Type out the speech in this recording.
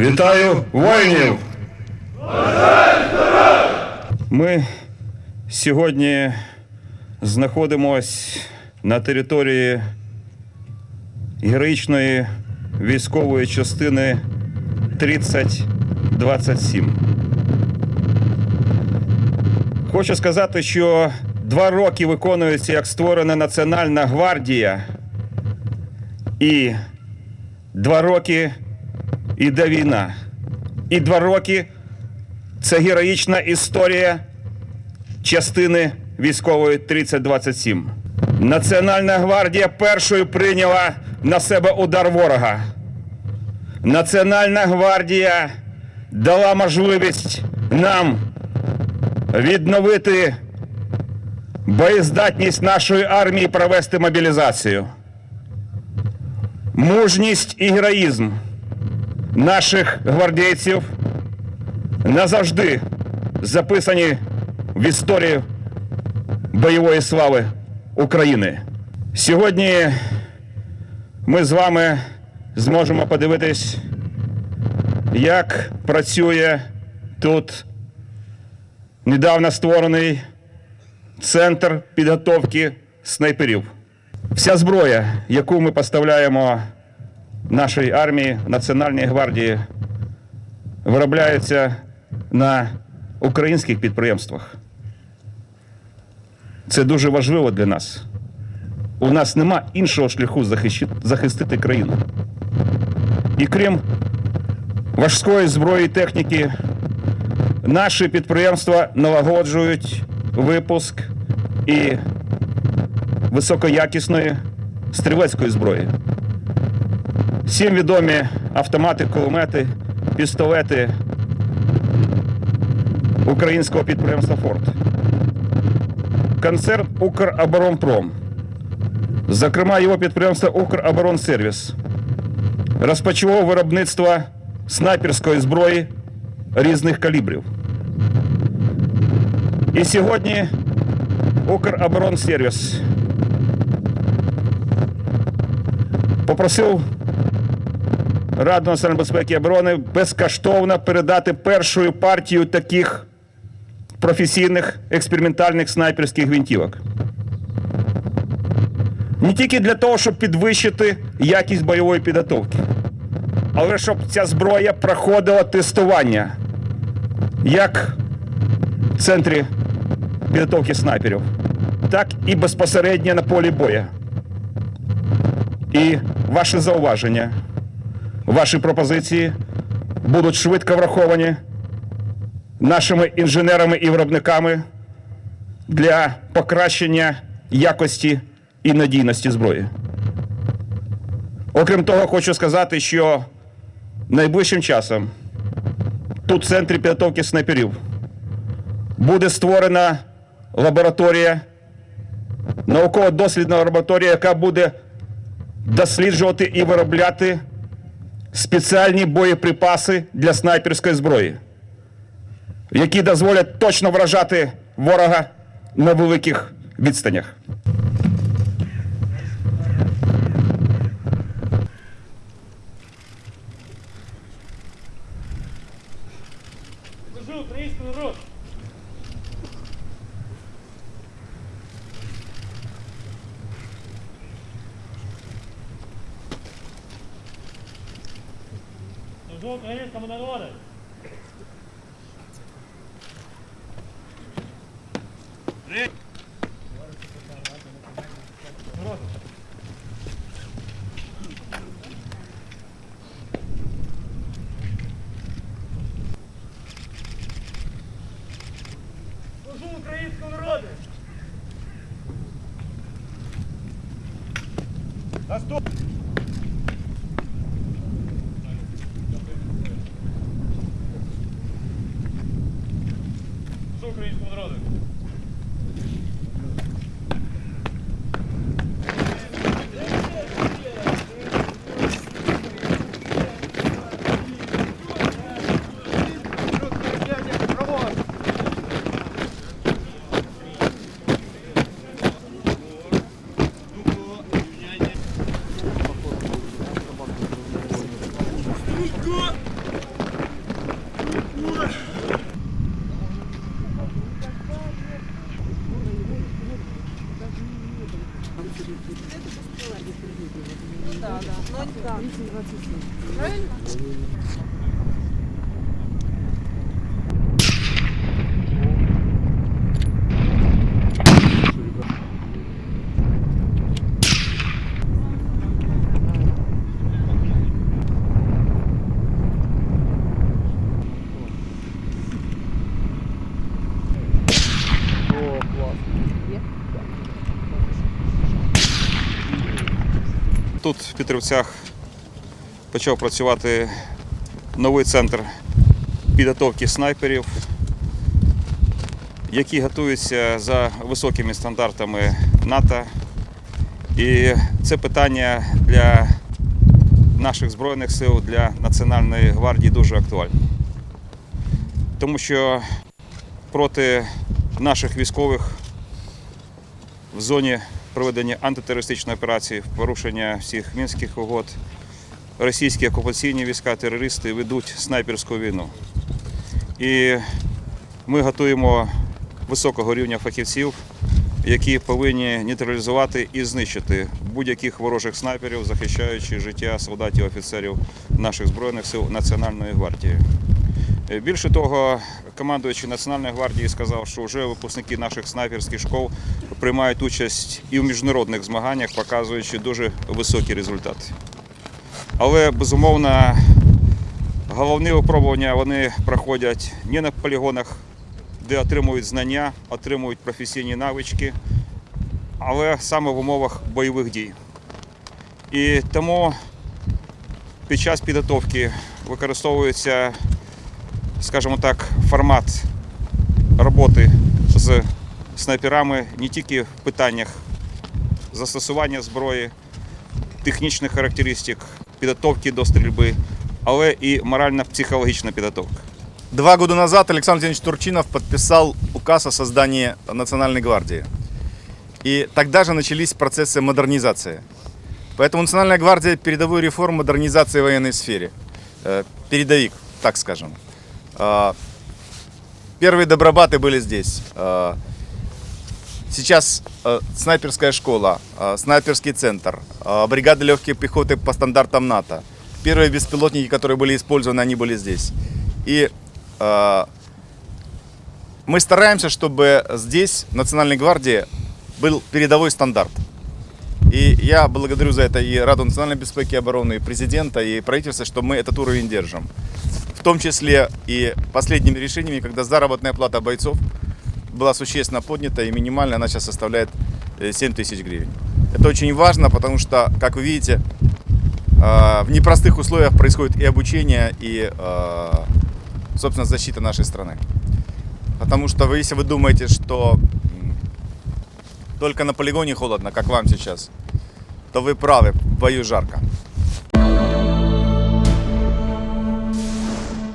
Вітаю воїнів! Ми сьогодні знаходимось на території героїчної військової частини 3027. Хочу сказати, що два роки виконується як створена Національна гвардія, і два роки іде війна. І два роки це героїчна історія частини військової 3027. Національна гвардія першою прийняла на себе удар ворога. Національна гвардія дала можливість нам відновити боєздатність нашої армії провести мобілізацію. Мужність і героїзм наших гвардійців назавжди записані в історію бойової слави України. Сьогодні ми з вами зможемо подивитись, як працює тут недавно створений центр підготовки снайперів. Вся зброя, яку ми поставляємо нашій армії, Національній гвардії, виробляється на українських підприємствах. Це дуже важливо для нас. У нас нема іншого шляху захистити країну. І крім важкої зброї і техніки, наші підприємства налагоджують випуск і високоякісної стрілецької зброї. Всім відомі автомати, кулемети, пістолети українського підприємства Форт. Концерн Укроборонпром. Зокрема, його підприємство Укроборонсервіс розпочало виробництво снайперської зброї різних калібрів. І сьогодні Укроборонсервіс попросив Раду національної безпеки і оборони безкоштовно передати першу партію таких професійних експериментальних снайперських гвинтівок. Не тільки для того, щоб підвищити якість бойової підготовки, але щоб ця зброя проходила тестування як в центрі підготовки снайперів, так і безпосередньо на полі бою. І ваші зауваження, ваші пропозиції будуть швидко враховані нашими інженерами і виробниками для покращення якості і надійності зброї. Окрім того, хочу сказати, що найближчим часом тут в центрі підготовки снайперів буде створена лабораторія, науково-дослідна лабораторія, яка буде досліджувати і виробляти спеціальні боєприпаси для снайперської зброї, які дозволять точно вражати ворога на великих відстанях. Українському народу! Народу. Служу українському народу! Наступ! 行く Тут в Петрівцях почав працювати новий центр підготовки снайперів, які готуються за високими стандартами НАТО. І це питання для наших Збройних сил, для Національної гвардії дуже актуальне. Тому що проти наших військових в зоні проведення антитерористичної операції, порушення всіх мінських угод, російські окупаційні війська, терористи ведуть снайперську війну. І ми готуємо високого рівня фахівців, які повинні нейтралізувати і знищити будь-яких ворожих снайперів, захищаючи життя солдатів, офіцерів наших збройних сил Національної гвардії. Е, Більше того, командуючий Національної гвардії сказав, що вже випускники наших снайперських школ приймають участь і в міжнародних змаганнях, показуючи дуже високі результати. Але безумовно, головні випробування вони проходять не на полігонах, де отримують знання, отримують професійні навички, але саме в умовах бойових дій. І тому під час підготовки використовується скажімо так, формат роботи з снайперами не тільки в питаннях застосування зброї, технічних характеристик, підготовки до стрільби, але і морально-психологічна підготовка. Два года назад Александр Владимирович Турчинов подписал указ о создании Национальной гвардии. И тогда же начались процессы модернизации. Поэтому Национальная гвардия – передовую реформу модернизации в военной сфере. Э, Передовик, так скажем. А, Первые добробаты были здесь. А, Сейчас э, снайперская школа, снайперский центр, бригада легкой пехоты по стандартам НАТО. Первые беспилотники, которые были использованы, они были здесь. И мы стараемся, чтобы здесь, в Национальной гвардии, был передовой стандарт. И я благодарю за это и Раду национальной безопасности и обороны, и президента, и правительства, что мы этот уровень держим. В том числе и последними решениями, когда заработная плата бойцов была существенно поднята, и минимальная она сейчас составляет э, 7 тысяч гривен. Это очень важно, потому что, как вы видите, э, в непростых условиях происходит и обучение, и, э, собственно, защита нашей страны. Потому что вы, если вы думаете, что только на полигоне холодно, как вам сейчас, то вы правы, в бою жарко.